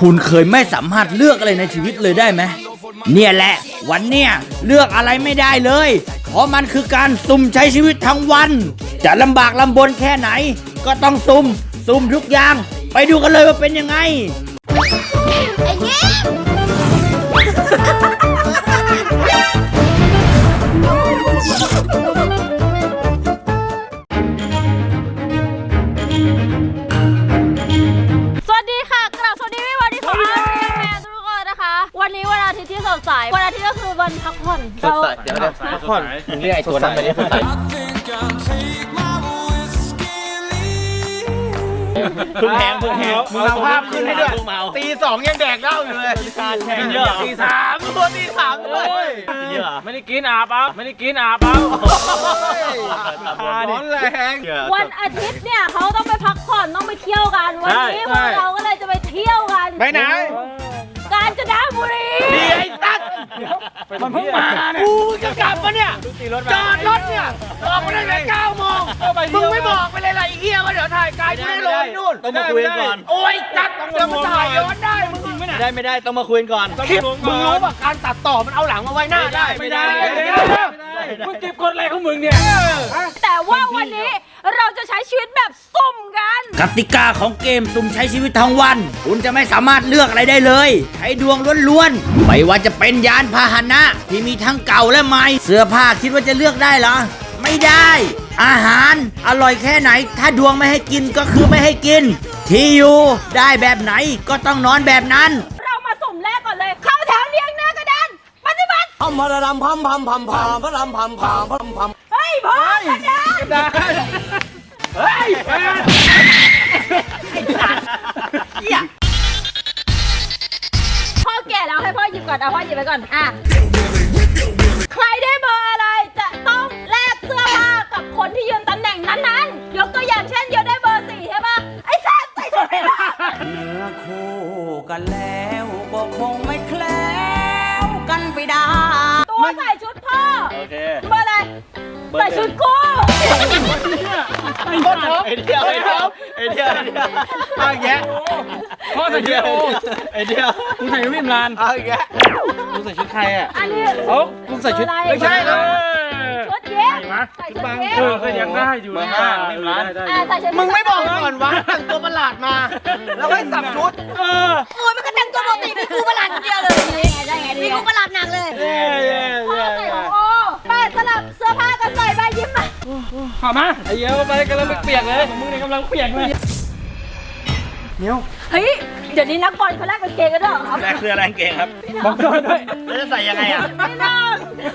คุณเคยไม่สามารถเลือกอะไรในชีวิตเลยได้ไหม เนี่ยแหละ วันเนี้ยเลือกอะไรไม่ได้เลย เพราะมันคือการสุ่มใช้ชีวิตทั้งวัน จะลำบากลำบนแค่ไหน ก็ต้องสุ่มสุ่มทุกอย่าง ไปดูกันเลยว่าเป็นยังไงไอ้เใสวันอาทิตย์ก็คือวันพักผ่อนเราเดี๋ยวเดี๋ยวพักผ่อนมึงเรียกไอ้ตัวนั้นไปเรียกสดใสพึ่งแหงพึ่งแหงมึงเอาภาพขึ้นให้ด้วยตีสองยังแดกเหล้าอยู่เลยแข่งเยอะตีสามตัวตีสามด้วย เยอะไม่ได้กินอาบเอาไม่ได้กินอาบเอาร้อนแรงวันอาทิตย์เนี่ยเขาต้องไปพักผ่อนต้องไปเที่ยวกัน วันนี้พวกเราก็เลยจะไปเที่ยวกัน ไปไหน กาญจนบุรี ดีไอ้ตัด มันเพิ่งมาเนี่ยกูจะกลับมาเนี่ยจอดรถเนี่ยออกมาได้แต่เก้าโมงมึงไม่บอกไปเลยล่ะไอ้เหี้ยว่าเดี๋ยวถ่ายไกลกูได้ลงนู่นต้องมาคุยกันก่อนโอ้ยจัดจะมาถ่ายย้อนได้มึงได้ไม่ได้ต้องมาคุยกันก่อนคลิปมึงรู้ป่ะการตัดต่อมันเอาหลังมาไว้หน้าได้ไม่ได้ไม่ได้มึงเก็บกดอะไรของมึงเนี่ยแต่ว่าวันนี้เราจะใช้ชีวิตแบบสุ่มกัน กติกาของเกมสุ่มใช้ชีวิตทั้งวัน คุณจะไม่สามารถเลือกอะไรได้เลย ใช้ดวงล้วนๆไม่ว่าจะเป็นยานพาหนะ ที่มีทั้งเก่าและใหม่ เสื้อผ้าคิดว่าจะเลือกได้เหรอ ไม่ได้ อาหารอร่อยแค่ไหน ถ้าดวงไม่ให้กินก็คือไม่ให้กิน ที่อยู่ได้แบบไหนก็ต้องนอนแบบนั้น เรามาสุ่มแรกก่อนเลย เข้าแถวเรียงหน้ากระดานปฏิบัติพัมพารำพัมพัมพัมพัมพารำพัมพัมพัมพัมเฮ้ยพร้อมกระดานได้เฮ้ย ห้พ่อหยิบก่อนเอาพ่อหยิบไปก่อนอะใครได้เบอร์อะไรจะต้องแลกเสื้อผ้ากับคนที่ยืนตำแหน่งนั้นๆยกตัวอย่างเช่นโยได้เบอร์สี่ใช่ปะไอ้แซ่บใส่ชุดไม่ได้เนื้อคู่กันแล้วก็คงไม่แคล้วกันไปได้ตัวใส่ชุดพ่อโอเคเบอร์อะไรใส่ชุดกู ไอ้ไอ้เดียวไอ้เดียวไอ้เดียวไอ้เดียวเอาอีกแยะพ่อใส่ชุดโอไอ้เดียวมึงใส่ชุดวิมลานเอาอีกแยะมึงใส่ชุดใครอะอันนี้เอ้ามึงใส่ชุดเบอร์อะไรไม่ใช่ครับชุดเย็บใส่ชุดเย็บเออก็ยังได้อยู่นะวิมลานอะใส่ชุดมึงไม่บอกก่อนวะแต่งตัวประหลาดมา แล้วให้สับชุดเออโอ้ยมันก็แต่งตัวปกติมีกูประหลาดคนเดียวเลยมีกูประหลาดหนักเลยเย้เย้พ่อเย้ใส่ของ ขอมาไอ้เหี้ยไปกำลังเปียกเลยของมึงเนี่ยกำลังเปียกเลยเฮ้ย เดี๋ยวนี้นักบอลเขาแลกเป็นเกงกันด้วยเหรอครับแรกคืออะไรเก่งครับบอกก่อนด้วยแล้วจะใส่ยังไงอะไม่น่า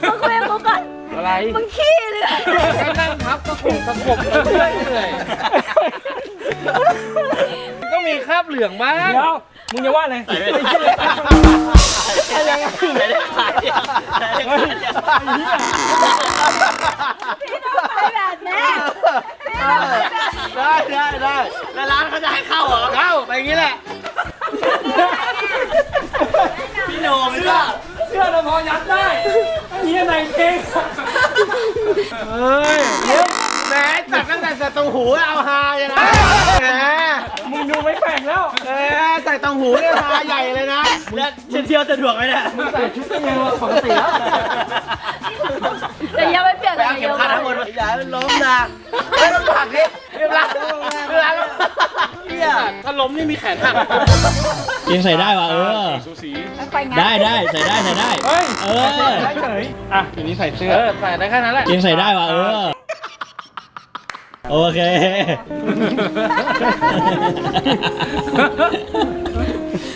มึงคุยกับกูก่อนอะไรมึงขี้เลยนั่งทับตะกุกตะกุกเรื่อยเรื่อยต้องมีคราบเหลืองบ้างเดี๋ยว มึงจะว่าอะไรใส่ไม่ได้ใส่ยังไงใส่ได้ขายใส่ได้ขายพี่ต้องไปแบบนี้พี่ต้องไปแบบนี้ได้ได้ได้แล้วร้านเขาจะให้เข้าเหรอเข้าไปอย่างนี้แหละพี่โหน่งเสื้อเสื้อเราพอยัดได้ไอ้เหี้ยไหนเก่งเฮ้ยแหม ตัดตั้งแต่ใส่ตรงหูเอาฮาอย่างนะแหมมึงดูไม่แปลกแล้วแหมใส่ตรงหูเนี่ยฮาใหญ่เลยนะแล้วเที่ยวสะดวกไหมเนี่ยใส่ชุดยังไงวะปกติแล้วแต่ยังไม่เปลี่ยนไปเอาเข็มขัดทั้งหมดมาอย่าให้มันล้มนะไม่ต้องผักดิเวลาเวลาเหี้ยถ้าล้มนี่มีแขนหักยังใส่ได้วะเออสูสีไปงานได้ได้ใส่ได้ใส่ได้เฮ้ยเออได้เฉยอะทีนี้ใส่เสื้อเออใส่ได้แค่นั้นแหละยังใส่ได้วะเออ โอเค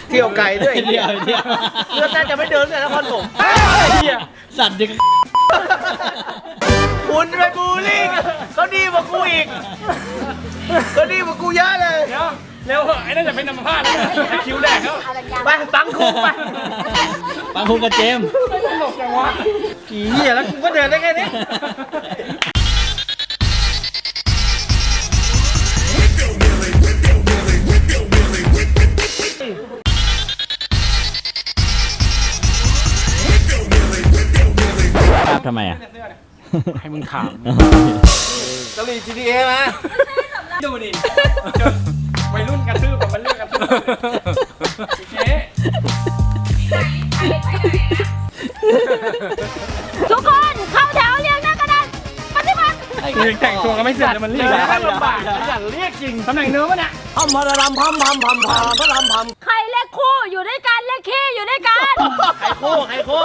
เที่ยวไกลด้วยเดียวเดียว เลือดน่าจะไม่เดินเลยนครผมเหี้ยสัตว์ดิคุณไปบูลลี่เขาดีกว่ากูอีกเขาดีกว่ากูเยอะเลยเดี๋ยวเร็วเหอะไอ้นั่นจะเป็นน้ำผ้าแล้วไอ้คิ้วแดกแล้วไปตังคุกไปปังคุกกับเจมส์ตลกจังวะผีเหี้ยแล้วกูก็เดินได้แค่นี้ ทำไมอะ ให้มึงถาม กะหรี่ GTA มาดูดิวัยรุ่นกระทืบกับมันเรื่องกระทืบเจ๊ทุกคนเข้าแถวเรียงหน้ากระดานปฏิบัติคือแต่งตัวก็ไม่เสร็จเลยมันเรียกเจอแล้วลำบากอย่าเรียกจริงตำแหน่งเนื้อปะเนี่ยพัมพะรำพัมพัมพัมพัมพะรำพัมใครเลขคู่อยู่ด้วยกันเลขขี้อยู่ด้วยกัน ใครคู่ใครคู่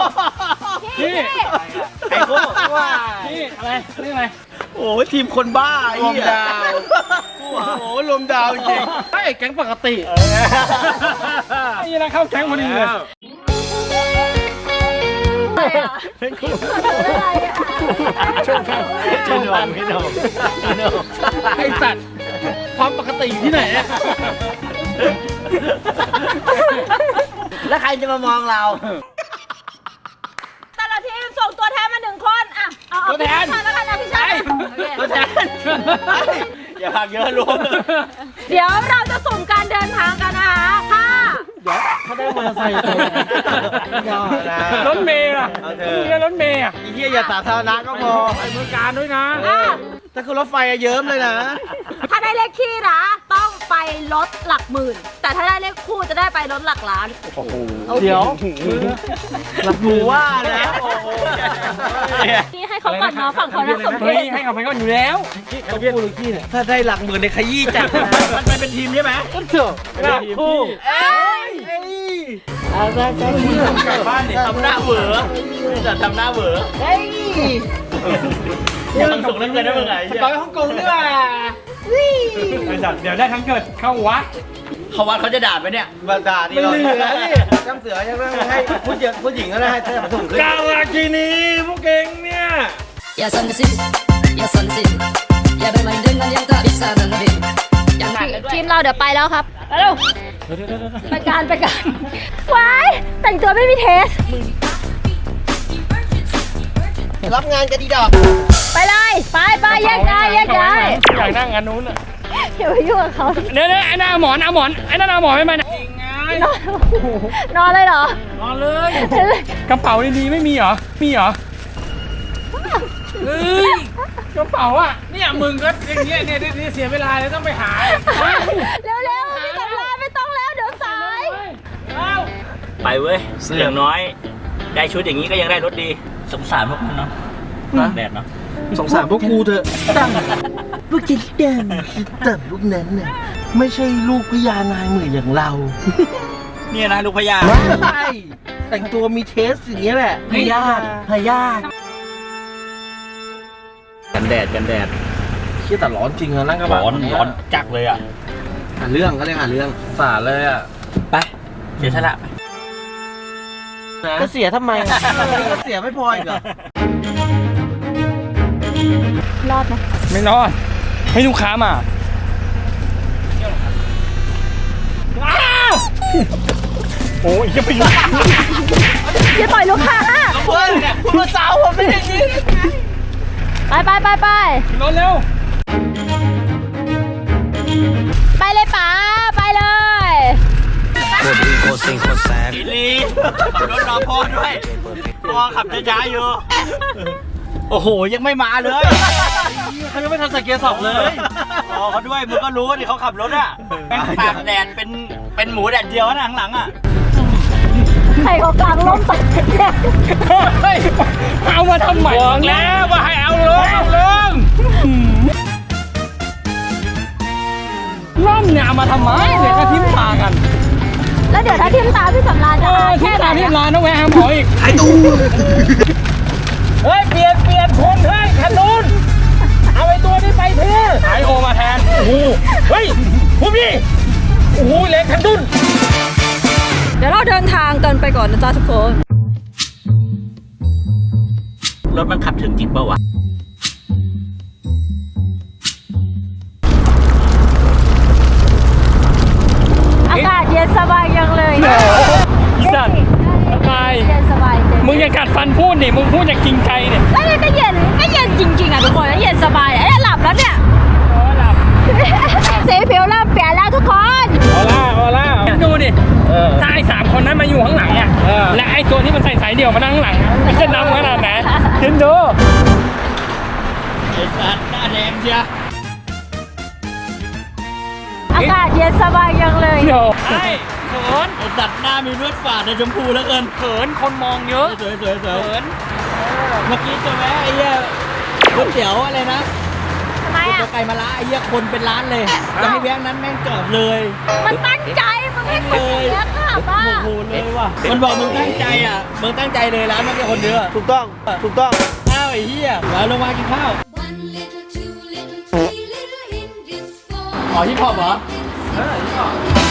ขี้ใครคู่นี่อะไรนี่อะไรโอ้ทีมคนบ้าไอ้เหี้ยโอ้โหรวมดาวจริงไอ้แก๊งปกติไอ้นี่นะเข้าแก๊งพอดีเลยชมกันชมกันพี่นมไอสัตว์ความปกติอยู่ที่ไหนอะแล้วใครจะมามองเราแต่ละทีม ส่งตัวแทนมาหนึ่งคนอะเอาเอาพี่ชายแล้วกันนะพี่ชายโอเคตัวแทนอย่าพักเยอะรวมเดี๋ยวเราจะสุ่มการเดินทางกันนะคะถ้า ถ้าได้มอเตอร์ไซค์ไปยอดนะ รถเมย์ล่ะมีรถเมย์อะไอ้เหี้ยอย่าสาธารณะก็พอไปเมืองการด้วยนะอะถ้าคือรถไฟอะเยิ้มเลยนะ ถ้าได้เลขขี้นะ ต้องไปลดหลักหมื่น แต่ถ้าได้เลขคู่จะได้ไปลดหลักล้าน เดี๋ยวหลับหนูว่านะโอ้โหนี่ให้ เขาก่อนเนาะฝั่งเขาน่าสมเพเฮ้ยชให้เอาไปก่อนอยู่แล้วเขาเรียกลูกี้เนี่ยถ้าได้หลักหมื่นในขยี้จัดนะมันไปเป็นทีมใช่ไหมก็เถอะหลักคู่เอ้ยเอาละกันกลับบ้านดิทำหน้าเหวอจะทำหน้าเหวอเฮ้ยอย่าทำส่งน้ำเงินได้เมื่อไหร่สกอยฮ่องกงด้วยไอ้สัตว์เดี๋ยวได้ทั้งเกิดเข้าวัด เขาวัดเขาจะด่าไหมเนี่ย บาดาดีไม่เหลือนี่จำเสือยังไม่ให้ผู้หญิงผู้หญิงก็ได้ให้ผสมขึ้นกาลากินีพวกเก่งเนี่ย Ya son di sini, ya son di sini. Ya bermain dengan yang tak bisa dan lebih. Yang ทีมเราเดี๋ยวไปแล้วครับไปเร็วไปการไปการว้ายแต่งตัวไม่มีเทส รับงานกันดีดอก ไปเลย ไปไปแยกย้ายแยกย้ายอยากนั่งอันนู้นอะ อย่าไปยุ่งกับเขาเดี๋ยวๆไอ้หน้าหมอนเอาหมอนไอ้นั่นเอาหมอนไม่มานะไงนอนนอนเลยเหรอ นอนเลยกระเป๋าดีๆไม่มีเหรอมีเหรอเฮ้ยกระเป๋าอะเนี่ยมึงก็อย่างเงี้ยเนี่ยเนี่ยเสียเวลาเลยต้องไปหาเร็วๆพี่กำลาไม่ต้องแล้วเดี๋ยวสายไปเว้ยอย่างน้อย ได้ชุดอย่างนี้ก็ยังได้รถดี สงสารพวกมึงเนาะแดดเนาะ สงสารพวกกูเถอะตั้งพวกคิดแดงคิดแต่พวกนั้นน่ะไม่ใช่ลูกพญานายเหมือนอย่างเราเนี่ยนะลูกพญาไม่ใช่แต่งตัวมีเทสอย่างเงี้ยแหละพยาธิพยาธิกันแดดกันแดดเชี่ยแต่ร้อนจริงอะนั่งกระบะร้อนร้อนจักเลยอะหาเรื่องก็เรียกหาเรื่องสาเลยอะไปเสียสละไปก็เสียทำไมอะก็เสียไม่พออีกเหรอ รอดไหมไม่รอดให้ลูกค้ามาอ้าวโอ้ยยังไปอยู่อย่าต่อยลูกค้าเพื่อนเนี่ยคุณมาสาวผมไม่ได้ยินไปไปไปไปรถเร็ว ไปเลยป๋าไปเลยอีลีขับรถรอพ่อด้วยพ่อขับช้าๆอยู่ โอ้โห ยังไม่มาเลยเขายังไม่ทันสังเกตสอบเลยรอเขาด้วยมึงก็รู้ดิเขาขับรถอะแม่งตากแดดเป็นเป็นหมูแดดเดียวนะข้างหลังอะใครเขากลางร่มตัดเฮ้ยเอามาทำไมบอกแล้วว่าให้เอาลงเอาลงร่มเนี่ยเอามาทำไมเดี๋ยวก็ทิ้มตากันแล้วเดี๋ยวถ้าทิมตาพี่สำราญเอจะอหายทิ้แค่มไหนตาที่อะร้านต้องแวะหาหมออีกไอ้ตู เฮ้ยเปลี่ยนเปลี่ยนคนเฮ้ยคันนู้นเอาไอ้ตัวนี้ไปเท่ไอโอมาแทนโอ้โหเฮ้ยผู้พี่โอ้โหเล็กคันดุนเดี๋ยวเราเดินทางกันไปก่อนนะจ๊ะทุกคน รถมันขับถึงจริงเปล่าวะ มึงอย่ากัดฟันพูดนี่มึงพูดอย่างจริงใจเนี่ยแล้วนี่ก็เย็นก็เย็นจริงๆอะทุกคนแล้วเย็นสบายไอ้ยหลับแล้วเนี่ยเออหลับสีผิวเริ่มเปลี่ยนแล้วทุกคนเอาล่ะเอาล่ะดูดิถ้าไอ้สามคนนั้นมาอยู่ข้างหลังเนี่ยและไอ้ตัวที่มันใส่สายเดี่ยวมานั่งข้างหลังมันจะนำขนาดไหนคิดดูไอ้สัตว์หน้าแดงเชียอากาศเย็นสบายยังเลยเดี๋ยวไอ้สอน ไอสัตว์หน้ามีเลือดฝาดในชมพูแล้วเกินเขินคนมองเยอะสวยสวยสวยเขินเมื่อกี้จะแวะไอ้เหี้ยก๋วยเตี๋ยวอะไรนะทำไมก๋วยอะเตี๋ยวไก่มะระไอ้เหี้ยคนเป็นร้านเลยจะให้แวะนั้นแม่งจอดเลยมันตั้งใจมันไม่คนเยอะค่ะบ้า โอ้โหเลยว่ะมันบอกมึงตั้งใจอะมึงตั้งใจเลยร้านเมื่อกี้คนเยอะถูกต้อง ถูกต้อง ข้าวไอ้เหี้ยมาลงมากินข้าว One little, two little, three little Indians, four. อ๋อฮิปฮอปเหรอเ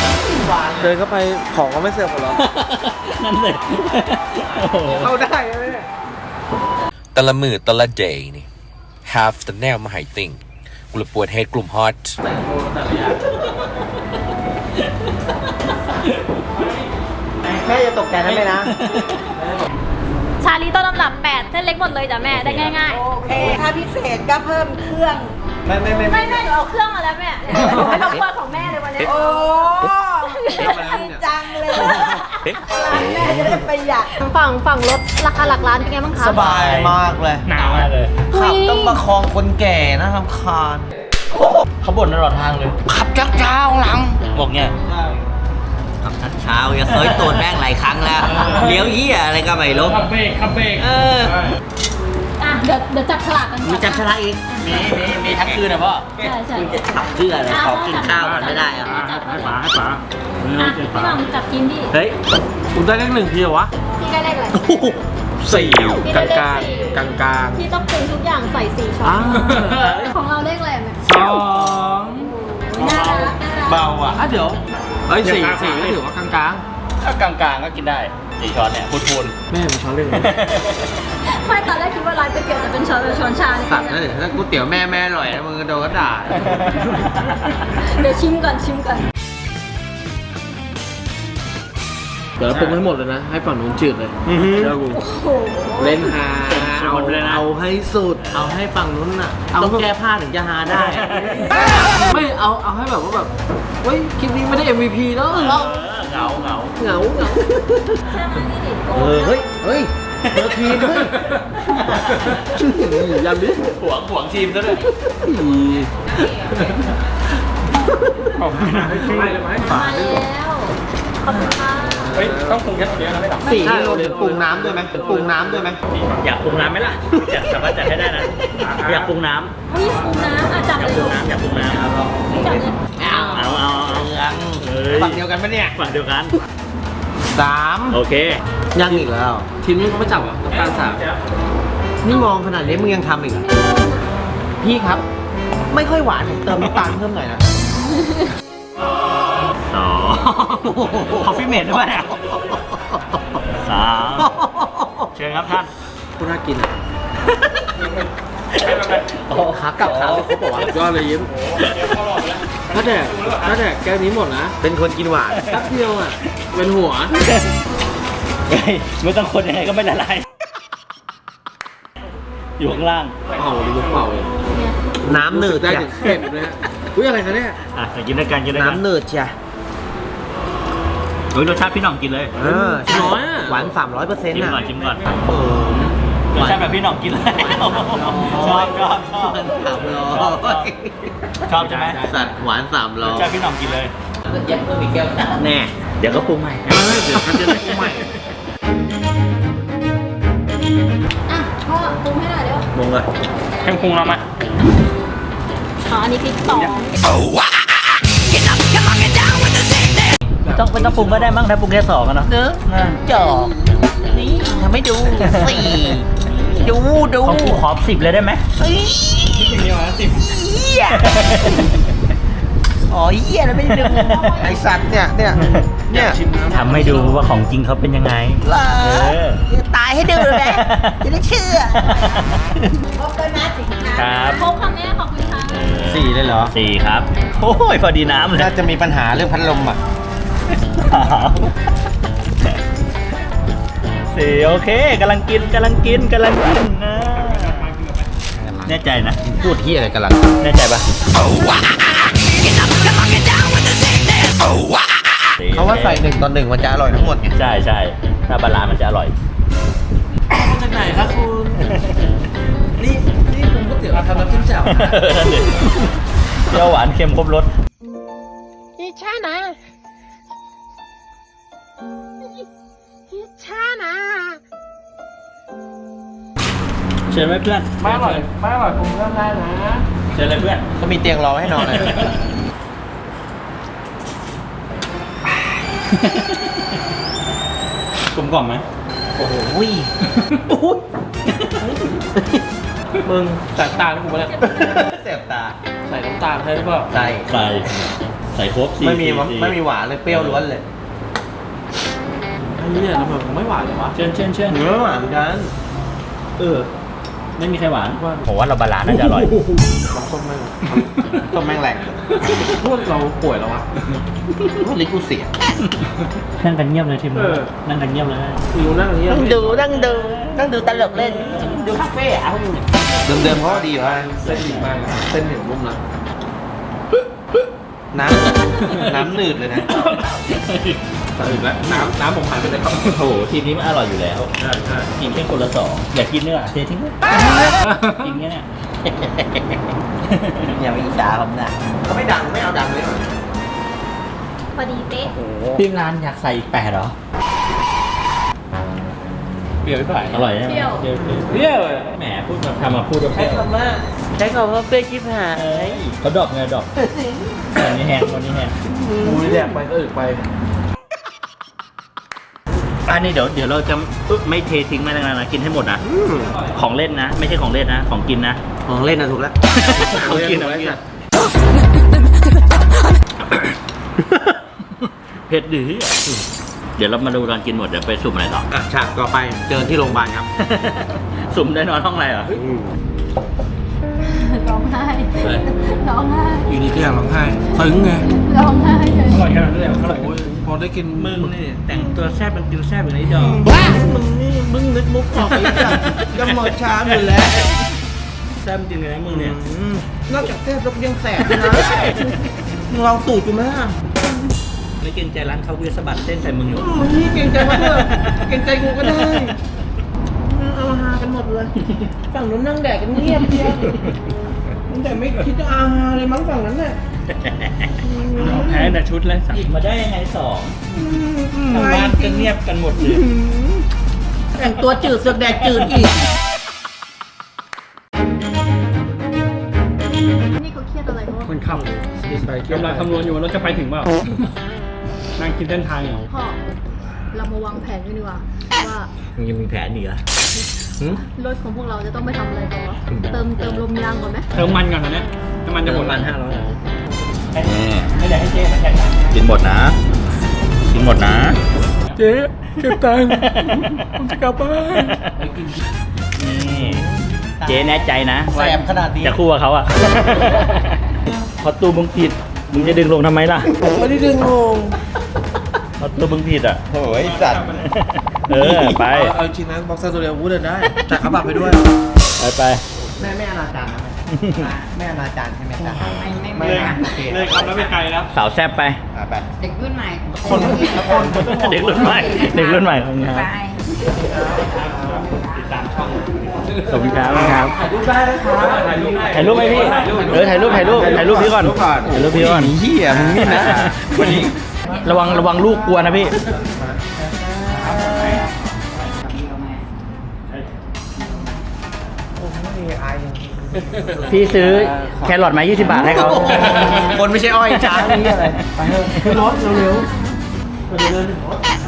ดินเข้าไปของก็ไม่เสิร์ฟหรอนั่นเลยโอ้โหเข้าได้ไหมเนี่ยแต่ละมือแต่ละ day นี่ half the แนวมาหายติ่งกูเลยปวดเฮดกลุ่มฮอตแม่จะตกใจนะแม่นะ ชาลีต้นตำรับ8เส้นเล็กหมดเลยจ้ะแม่ ได้ง่ายโอเค ถ้าพิเศษก็เพิ่มเครื่อง ไม่ไม่ไม่ๆไม่แม่หนูเอาเครื่องมาแล้วแม่ไม่ต้องกลัวของแม่เลยวันนี้ โอ้ดี จังเลยร้านแม่จะได้ประหยัดฝั่งฝั่งรถราคาหลักล้านเป็นไงบ้างคะสบายมากเลย หนาวมากเลย ขับต้องประคองคนแก่นะรำคาญเขาบ่นตลอดทางเลย ขับเจ้าหลังบอกเนี่ยขับชัดเช้าอย่าเคยตูดแม่งหลายครั้งแล้ว เลี้ยวเหี้ยอะไรก็ไม่รู้ขับเบรกขับเบรกเออ เดี๋ยวเดี๋ยวจับฉลากกันก่อนมีจับชนะอีกมีมีมีทั้งคืนนะพ่อใช่ใช่ขับเพื่ออะไรขอกินข้าวก่อนไม่ได้อะให้ป๋าให้ป๋าอะพี่บังจับทีมดิเฮ้ยคุณได้เลขหนึ่งทีเหรอวะพี่ได้เลขอะไรสี่พี่กได้ลางเลขกลางสี่กลางกลางพี่ต้องปรุงทุกอย่างใส่สี่ช้อนของเราเลขอะไรแม่สองน่ารักน่ารักเบาอะอะเดี๋ยวเอ้ยสี่สี่ก็ถือว่ากลางกลางถ้ากลางๆก็กินได้ สี่ช้อนเนี่ยพูดพูนๆแม่มีช้อนเล่นไม่ตอนแรกคิดว่าร้านก๋วยเตี๋ยวจะเป็นช้อนเป็นช้อนชาเนี่ยสัตว์นะเดี๋ยวถ้าก๋วยเตี๋ยวแม่แม่อร่อยนะมึงก็โดนก็ด่าเดี๋ยวชิมก่อนชิมก่อนเดี๋ยวเราปรุงให้หมดเลยนะ ให้ฝั่งนู้นจืดเลยเชื่อกูโอ้โหเล่นฮาเอาเลยนะเอาให้สุด เอาให้ฝั่งนู้นน่ะต้องแก้ผ้าถึงจะหาได้ ไม่เอาเอาให้แบบว่าแบบเฮ้ยคลิปนี้ไม่ได้ MVP แล้วเหงา เหงาเหงาเหงาใช่ไหมนี่ดิเออเฮ้ยเฮ้ยเจอทีมเฮ้ยยันดิหวงหวงทีมซะด้วยเอาไปไหนไปเลยไหมมาแล้ว ขอบคุณค่ะเฮ้ยต้องปรุงแค่ตัวเดียวนะไม่หรอสีนี่รวมถึงปรุงน้ำด้วยไหมปรุงน้ำด้วยไหมอยากปรุงน้ำไหมล่ะจัดสามารถจัดให้ได้นะ อยากปรุงน้ำเฮ้ยปรุงน้ำอะจับอยากเลยปรุงน้ำอยากปรุงน้ำจับเลย ยฝั่งเดียวกันปะเนี่ยฝั่งเดียวกัน สามโอเค ยังอีกแล้ว ทีมนี้เขาไม่จับอะต้องการสามนี่มองขนาดนี้มึงยังทำอีกเหรอพี่ครับ ไม่ค่อยหวานเติมน้ำตาลเพิ่มหน่อยนะ สองคอฟฟี่เมดด้วยเนี่ยสามเชิญครับท่าน คุณน่ากินอะขากลับขาไปครบป่าวะยอดเลยยิ้ม ถ้าแดกถ้าแดกแก้วนี้หมดนะเป็นคนกินหวานแป๊บเดียวอะเป็นหัว เฮ้ยไม่ต้องคนยังไงก็ไม่ละลายอยู่ข้างล่าง เป่าดิเป่าเลยน้ำหนืดได้จ้ะถึงเผ็ดเลยฮะอุ้ยอะไรคะเนี่ยอะแต่กินด้วยกันกินด้วยกันน้ำหนืดจ้ะเฮ้ยรสชาติพี่หน่องกินเลย เออใช่น้อยอะ หวานสามร้อยเปอร์เซ็นต์ชิมอะก่อนชิมก่อน เออ รสชาติแบบพี่หน่องกินเลยชอบชอบชอบสามร้อยชอบใช่ไหมสัตว์หวานสามรร้สอยชาติพี่หน่องกินเลยแน่เดี๋ยวก็ปรุงใหม่ไม่ไม่เดี๋ยวเขาจะได้ใหม่อะพ่อปรุงให้หน่อยเดี๋ยวมงเลยเข้มข้นแล้วไหมอ๋ออันนี้พริกสองต้องเป็นต้องปรุงก็ได้มั้งถ้าปรุงแค่สองอะเนาะเนอะจอกนี่ทำให้ดูสี่ ดูดูของกูขอสิบเลยได้ไหมเฮ้ยเหี้ยอ๋อเหี้ยแล้วไม่ได้ดูไอสัตว์เนี่ยเนี่ยเนี่ยทำให้ดูว่าของจริงเขาเป็นยังไง เหรอเออ ตายให้ดูเลยนะจะได้เชื่อครบแล้วนะสินค้าครับครบคำนี้ขอบคุณค่ะสี่เลยเหรอ สี่ครับ โอ้ยพอดีน้ำเลยน่าจะมีปัญหาเรื่องพัดลมอะ สี่โอเคกำลังกินกำลังกินกำลังกินนะแน่ใจนะ พูดที่อะไรกันล่ะแน่ใจปะเขาว่าใส่หนึ่งต่อหนึ่งมันจะอร่อยทั้งหมดไงใช่ใช่ถ้าบาลานซ์มันจะอร่อยมาจากไหนครับคุณ นี่นี่ผมก็เตี๋ยวทำน้ำจิ้มแจ่วนั่นดิเปรี้ยวหวานเค็มครบรส เชิญไหมเพื่อนไม่อร่อยไม่อร่อยผมเริ่มได้นะเชิญเลยเพื่อนก็มีเตียงรอให้นอนเลยกลมกล่อมไหมโอ้โหมึงแสบตาที่กูมาเนี่ยเสียบตาใส่น้ำตาลใช่หรือเปล่าใส่ใส่ใส่ครบสี่ไม่มีสี่วะสี่ไม่มีหวานเลยเปรี้ยวล้วนเลยไอ้ เนี่ยทำไมผมไม่หวานเลยวะเชิญเชิญเชิญเนื้อหวานเหมือนกัน เออ ไม่มีใครหวานผมว่าเราบาลานซ์น่าจะอร่อยต้มแม่งต้มแม่งแรงพวกเราป่วยแล้ววะลิ้นกูเสีย นั่งกันเงียบเลยทีมเออ นั่งกันเงียบเลยอยู่นั่งอย่างเงี้ยนั่งดูนั่งดูนั่งดูตลกเล่น ดูคาเฟ่อะเดิมๆเขาก็ดีอยู่นะเส้นหนึ่งมากนะเส้นหนึ่งนุ่มนะน้ำน้ำหนืดเลยนะ แต่อีกแล้วน้ำน้ำผมหายไปเลยครับโอ้โหทีมนี้มันอร่อยอยู่แล้วใช่ใช่กินแค่คนละสองอยากกินเนื้อเททิ้งเลยกินแค่เนี้ยอย่าไปอิจฉาผมนะเขาไม่ดังไม่เอาดังเลยเหรอพอดีเป๊ะทีมร้านอยากใส่อีกแปดเหรอเปรี้ยวไม่ผ่านอร่อยใช่ไหมเปรี้ยวเปรี้ยวเปรี้ยวแหมพูดมาทำมาพูดมาเปรี้ยวใช้คำว่าเปรี้ยวชิบหายเขาดรอปไงดรอปวันนี้แห้งวันนี้แห้งกูนี่แดกไปก็อึไป อันนี้เดี๋ยวเดี๋ยวเราจะไม่เททิ้งไม่นานนะกินให้หมดนะของเล่นนะ ไม่ใช่ของเล่นนะ ของกินนะ ของเล่นนะถูกแล้วของกินของกินเผ็ดดื้อเดี๋ยวเรามาดูตอนกินหมดเดี๋ยวไปสุ่มอะไรต่ออะฉากต่อไปเจอที่โรงพยาบาลครับ สุ่มได้นอนห้องอะไรเหรอร้องไห้ร้องไห้อยู่ดีก็อยากร้องไห้ตึงไงร้องไห้เลยอร่อยขนาดนั้นเลยอร่อยโอ้ย พอได้กินมึงนี่แต่งตัวแซ่บมันกินแซ่บอย่างนี้ดอกบ้ามึงนี่มึงนึกมุกออกไปจ้ะจะหมดชามอยู่แล้วแซ่บจริงเลยนะมึงเนี่ยนอกจากแซ่บแล้วยังแสบด้วยนะมึงลองตูดกูไหมอะไม่เกรงใจร้านเขาเวียสะบัดเส้นใส่มึงอยู่มึงนี่เก่งใจมากเลยเก่งใจกูก็ได้เอาฮากันหมดเลยฝั่งนู้นนั่งแดกกันเงียบเชียวแต่ไม่คิดจะอาฮาเลยมั้งฝั่งนั้นน่ะ แพ้แต่ชุดเลยหยิบมาได้ยังไงสองทางบ้านก็เงียบกันหมดเลยแต่งตัวจืดเสือกแดกจืดอีก นี่เขาเครียดอะไรเขามันค่ำกำลังคำนวณอยู่ว่าเราจะไปถึงเปล่านั่งคิดเส้นทางอยู่พ่อเรามาวางแผนกันดีกว่าว่ามึงยังมีแผนอีกเหรอรถของพวกเราจะต้องไปทำอะไรต่อเติมเติมลมยางก่อนไหมเติมมันก่อนตอนเนี้ยน้ำมันจะหมดประมาณห้าร้อย ไม่ได้ให้เจ๊มาแข่งกันกินหมดนะ กินหมดนะ เจ๊เก็บตังค์ผมจะกลับบ้านนี่เจ๊แน่ใจนะว่าแสบขนาดนี้จะคู่กับเขาอะ พอตูมึงผิดมึงจะดึงลงทำไมล่ะผมไม่ได้ดึงลงพอตูมึงผิดอะ โอ้ยสัตว์เออไปเอาจริงนะบ็อกเซอร์ตัวเดียววูดได้แต่กระบะไปด้วย ไปไป แม่แม่อนาจารนะ แม่อนาจารใช่ไหมจ๊ะเลยเลยคำแล้วไปไกลแล้ว สาวแซบไป อะไป เด็กรุ่นใหม่คนละคน เด็กรุ่นใหม่เด็กรุ่นใหม่ของงาน ไปขอบคุณครับครับ ถ่ายรูปได้นะครับถ่ายรูปได้ถ่ายรูปไหมพี่ เออถ่ายรูปถ่ายรูปถ่ายรูปพี่ก่อนถ่ายรูปพี่ก่อนเหี้ยมึงนี่นะ วันนี้ ระวังระวังลูกกลัวนะพี่ พี่ซื้อแครอทมา 20 บาทให้เขาคนไม่ใช่อ้อยจ้านี่อะไรไปเถอะขึ้นรถเร็ว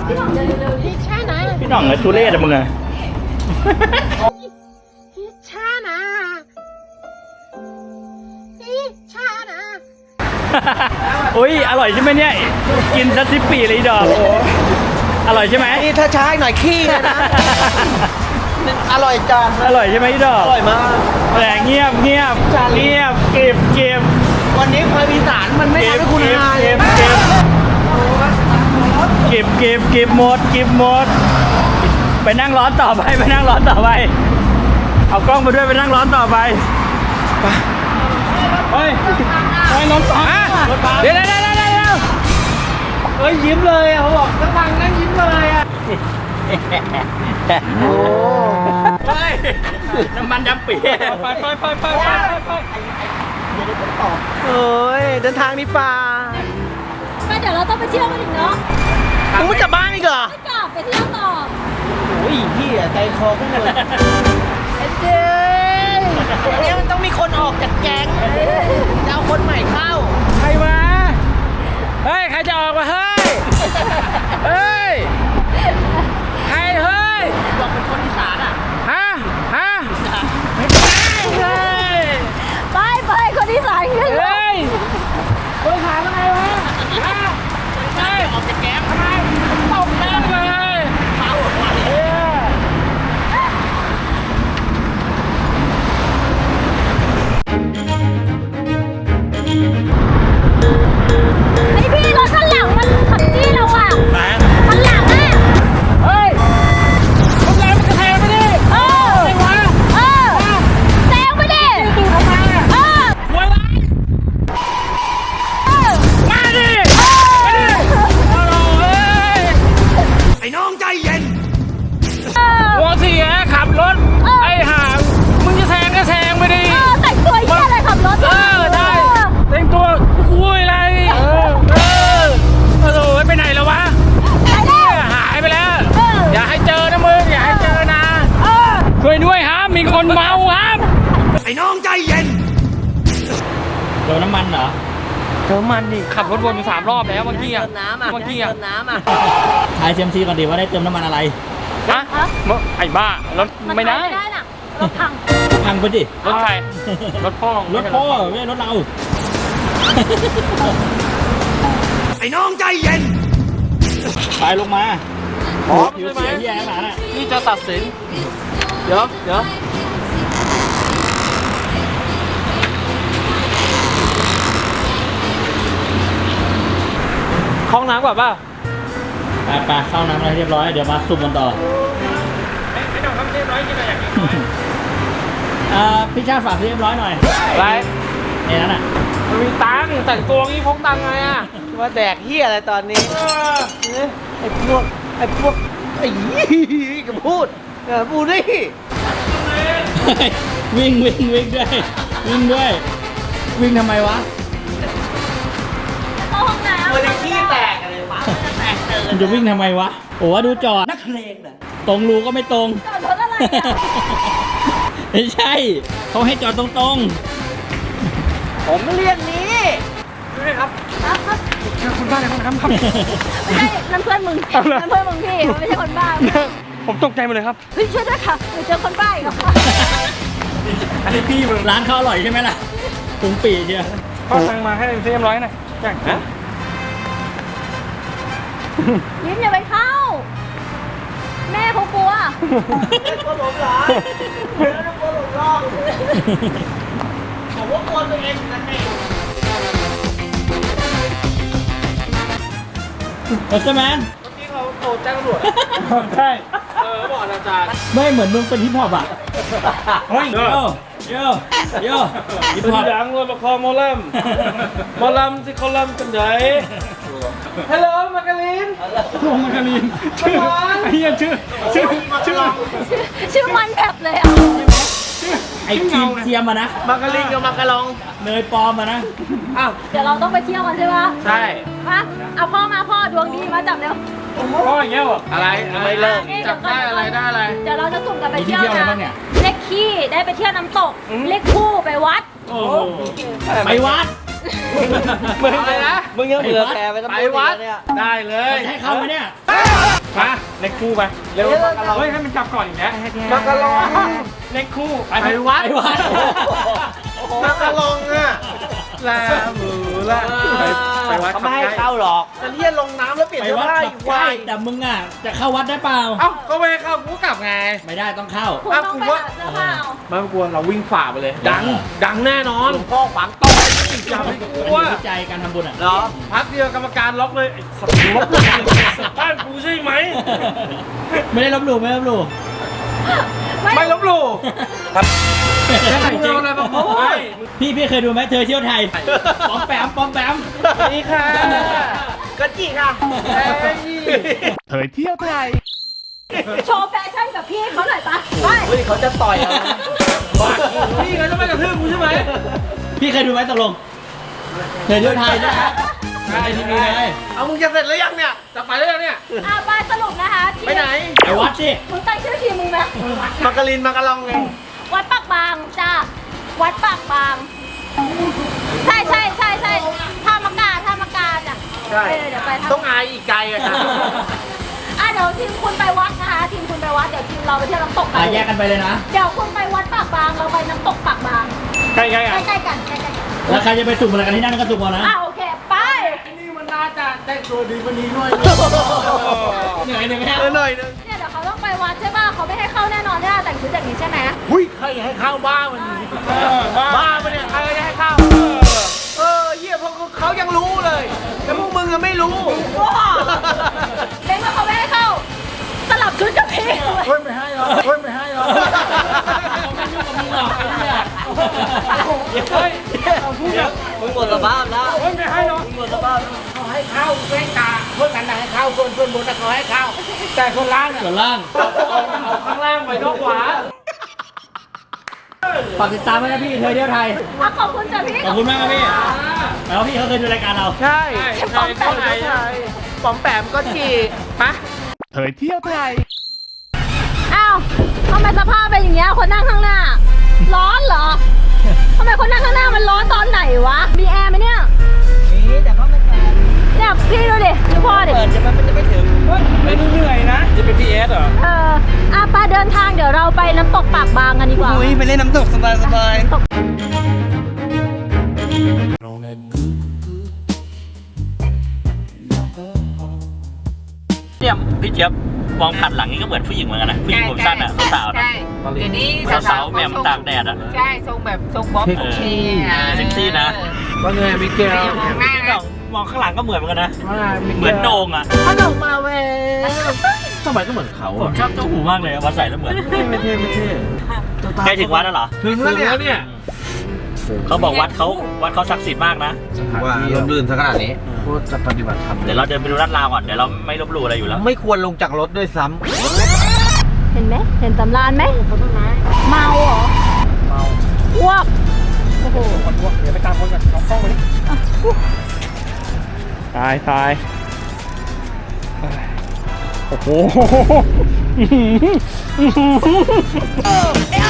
พี่หน่องจะเร็วๆนี่ช้านะพี่หน่องเลยทุเรศอะมึงอะช้านะนี่ช้านะอุ้ย อร่อยใช่ไหมเนี่ย กินซัตซิปปีเลยอีดอกอร่อยใช่ไหมๆนี่ถ้าช้าหน่อยขี้เลยนะ อร่อยจังอร่อยใช่ไหมอีดอก อร่อยมาก แต่เงียบเงียบเงียบเก็บเก็บวันนี้ความอีสานมันไม่เก็บทำให้คุณเก็บฮาเลเก็ยบเก็บเก็บเก็บเก็บหมดเก็บหมด ไปนั่งร้อนต่อไปไปนั่งร้อนต่อไป เอากล้องไปด้วยไปนั่งร้อนต่อไปไปเฮ้ยไปน้องสองเดี๋ยวเดี๋ยวเดี๋ยวเดี๋ยวเดี๋ยวเฮ้ยยิ้มเลยอะเขาบอกนั่งฟังนั่งยิ้มเลยอะโอ้เฮ้ ย น้ำมันดำปีไปไปไปไปไปไปเอ้ยเดินทางนี้ป่าไปเดี๋ยวเราต้องไปเที่ยวกันอีกเนาะมึงไม่กลับบ้านอีกเหรอไม่กลับไปเที่ยวต่อขึ้นมาเลยเอ็นเจอันนี้มันต้องมีคนออกจากแก๊งจะเอาคนใหม่เข้า ใครมาเฮ้ยใครจะออกมาเฮ้ย เฮ้ย ใครเฮ้ย บอกเป็นคนอีสานอะ ฮะ ฮะไม่ได้เฮ้ยไปไปคนที่สายขึ้นเฮ้ยคนขายเป็นไงวะฮะเฮ้ยออกจากแก๊ปทำไมตกแก๊ปเลยเมาเออไอพี่รถ มมันนี่ขับรถวนอยู่สามรอบแล้วเมื่อกี้อะเติมน้ำอะเมื่อกี้อะเติมน้ำอะทายเซมซีก่อนดีว่าได้เติมน้ำมันอะไรฮะเมื่อไอ้บ้ารถมันไม่ได้ไม่ได้น่ะรถพังพังไปดิรถใครรถพ่อรถพ่อไม่ใช่รถเราไอ้น้องใจเย็นไปลงมาพร้อมผิวใช่ไหมเสียที่แย่ขนาดน่ะที่จะตัดสินเดี๋ยวเดี๋ยว คล้องน้ำก่อนป่ะไปไปเข้าน้ำอะไรเรียบร้อย เดี๋ยวมาสุ่มกันต่อไม่ต้องทำเรียบร้อยกินอะไรอย่างนี้อ่าพี่ชาติฝากซื้อเรียบร้อยหน่อยไรในนั้นอะมันมีตังค์แต่งตัวงี้พกตังค์ไงอะว่าแดกเฮียอะไรตอนนี้เนี่ยไอ้พวกไอ้พวกไอ้ยี่ก็พูดเออพูดดิวิ่งวิ่งวิ่งด้วย วิ่งด้วย วิ่งทำไมวะ จะวิ่งทำไมวะโอ้ว่าดูจอด นักเลงเหรอตรงรูก็ไม่ตรง จอดรถอะไรอะไม่ใช่ เขาให้จอดตรงผมเรียกนี้ดูดิครับครับเจอคนบ้าในห้องน้ำครับไม่ใช่นั่นเพื่อนมึงเอาเหรอนั่นเพื่อนมึงพี่มันไม่ใช่คนบ้าผมตกใจหมดเลยครับ เฮ้ยช่วยด้วยค่ะหนูเจอคนบ้าอีกแล้วค่ะๆอันนี้พี่มึงร้านเขาอร่อยใช่ไหมล่ะถุงปีเชียวพ่อตังค์มาให้เรียบร้อยหน่อยอย่างฮะ ยิ้มอย่าไปเข้า แม่เขากลัวเป็นคนผมเหรอแล้วเป็นคนผมลองผมว่ากลัวตัวเองนะเองเออใช่ไหมเมื่อกี้เขาโทรแจ้งตำรวจใช่ เออบอกอาจารย์ ไม่เหมือนมึงเป็นฮิปฮอปอะ เฮ้ย โย โย โยฮิปเป็นฮอป อย่างเลยประคองโมอลัมโมอลัมที่เขาลัมกันใหญ่ฮัลโหลมาการิ นโอ้มาการินชื่อไอ้เหี้ยชื่อชื่อชื่อชื่อมันแบบเลยอะไอ้ครีมเทียมอะนะมากะลิงกับมากะลองเนยปลอมอะนะอ้าวเดี๋ยวเราต้องไปเที่ยวกันใช่ปะใช่มาเอาพ่อมาพ่อดวงดีมาจับเร็วพ่ออย่างเงี้ยเหรออะไรไม่เลิกจับได้อะไรได้อะไรเดี๋ยวเราจะสุ่มกันไปมีที่เที่ยวเที่ยวอะไรนะบ้างเนี่ยเลขขี้ได้ไปเที่ยวน้ำตก เลขคู่ไปวัดโอ้โหไปวัด มึงอะไรนะ มึงยังเบื่อแกไปไปวัดเนี่ยได้เลยให้เข้าไหมเนี่ย มาเล็กคู่ไปเร็วเฮ้ยให้มันจับก่อนอีกแล้วมากะลองเล็กคู่ไปวัดไปวัดมากะลองอะลาบูลาไปไปวัดเขาไม่ให้เข้าหรอกจะเที่ยลงน้ำแล้วเปลี่ยนไปเสื้อวัดผ้าขัอีบกใกล้วายแต่มึงอะจะเข้าวัดได้เปล่า เอ้าก็ไม่ให้เข้ากูกลับไง ไม่ได้ต้องเข้าคุณต้องไปหาเสื้อผ้าเอาไม่กลัวเราวิ่งฝ่าไปเลย ดังดังแน่นอนหลวงพ่อฝังต้น อย่าไปกมันลัวอยู่ที่ใจการทำบุญอะเหรอพักเดียวกรรมการล็อกเลยไอ้สัตว์ล็อกเลยสัตว์บ้านกูใช่ไหมไม่ได้ลบหลู่ไม่ลบหลู่ไม่ลบหลู่จะใส่จริงเอาอะไรมาพูดพี่พี่เคยดูไหมเธอเที่ยวไทยปอมแปมปอมแปมสวัสดีค่ะก็จีค่ะเผยเที่ยวไทยโชว์แฟชั่นกับพี่เขาหน่อยปะไปเฮ้ยเขาจะต่อยเอาพี่เขาจะไม่กระทืบกูใช่ไหมพี่เคยดูไหมตกลง เธอเที่ยวไทยใช่ไหมในทีวีเลยเอามึงจะเสร็จหรือยังเนี่ยจะไปได้ยังเนี่ยอะไปสรุปนะคะทีมไปไหนไปวัดสิมึงตั้งชื่อทีมมึงไหมเอมักกะลินมักกะลองไงวัดปากบางจ้าวัดปากบาง ใช่ใช่ใช่ใช่ท่ามะกาท่ามะกาจ้ะใช่เออเดี๋ยวไปท่าต้องอายอีกไกลอะนะอะเดี๋ยวทีมคุณไปวัดนะคะทีมคุณไปวัดเดี๋ยวทีมเราไปเที่ยวน้ำตกกัอะแยกกันไปเลยนะ เดี๋ยวคุณไปวัดปากบางเราไปน้ำตกปากบางใกล้ๆกันใกล้ๆกันใกล้ๆกัน แล้วใครจะไปสุ่มอะไรกันที่นั่นก็สุ่มเอานะอะโอเค ไป นี่มันน่าจะแต่งตัวดีกว่านี้หน่อยเหนื่อยเหนื่อยไหมฮะเออหน่อยนึงเนี่ยเดี๋ยวเขาต้องไปวัดใช่ป่ะเขาไม่ให้เข้าแน่นอนเนี่ยแต่งชุดอย่างนี้ใช่ไหมหุ้ยใครให้เข้าบ้ามันบ้ามันเนี่ยใครจะให้เข้า เออเยี่ยพวกเขายังรู้เลย แต่พวกมึงอะไม่รู้เล่นว่าเขาไม่ให้เข้า สลับชุดกับพี่เฮ้ยไม่ให้หรอกเฮ้ยไม่ให้หรอก เฮ้ยพูดแบบมึงหมดสภาพแล้วเฮ้ยไม่ให้หรอกมึงหมดสภาพแล้วเขาให้เข้าเว้นตาเพื่อนกันนะให้เข้าส่วนส่วนบนน่ะเขาให้เข้า แต่คนล่างอะส่วนล่างเอาเอาข้างล่างไปนอกขวาฝากติดตามไว้นะพี่เธอเที่ยวไทยอะขอบคุณจ้ะพี่ ขอบคุณมากครับพี่ แล้วพี่เขาเคยดูรายการเรา ใช่ใช่ใช่ใช่ใช่ปอมแปมก็จีปะอ้าวทำไมสภาพเป็นอย่างเงี้ยคนนั่งข้างหน้า ร้อนเหรอทำไมคนนั่งข้างหน้ามันร้อนตอนไหนวะ มีแอร์ไหมเนี่ยนี่แต่ก็ไม่แพงเนี่ยพี่ดูดิดูพ่อดิ เปิดจะมันจะไม่ถึงไม่เหนื่อยนะ จะเป็นพีเอสเหรอ เอออะป้าเดินทางเดี๋ยวเราไปน้ำตกปากบางกันดีกว่าอุ้ยไปเล่นน้ำตกสบายสบาย เนี่ยพี่เจี๊ยบมองผ่านหลังนี่ก็เหมือนผู้หญิงเหมือนกันนะผู้หญิงผมสั้นอะสาวๆนะ ใช่เดี๋ยวนี้สาวๆแม่มตากแดดอะใช่ทรงแบบทรงบ๊อบเออเชียเซ็กซี่นะ ว่าไงมิเกลมองหน้านะมองข้างหลังก็เหมือนเหมือนกันนะ ว่าไงมิเกลเหมือนโหนงอะเขาลงมาเว้ยทำไมก็เหมือนเขาผมอะชอบเจ้าหูมากเลยอะวัดใส่แล้วเหมือน ไม่เท่ไม่เท่ใกล้ถึงวัดแล้วเหรอถึงแล้วเนี่ย เขาบอกวัดเขาวัดเขาศักดิ์สิทธิ์มากนะว่าลมลื่นซะขนาดนี้โคตรจะปฏิบัติธรรมเดี๋ยวเราเดินไปดูลาดราวก่อนเดี๋ยวเราไม่ลบหลู่อะไรอยู่แล้วไม่ควรลงจากรถด้วยซ้เห็นไหมเห็นตำรานไหมเมาเหรอำเมาอ้วกโอ้โหคนพวกเดี๋ยวไปตามคนกันเอากล้องไปดิตายตายโอ้โหเอ้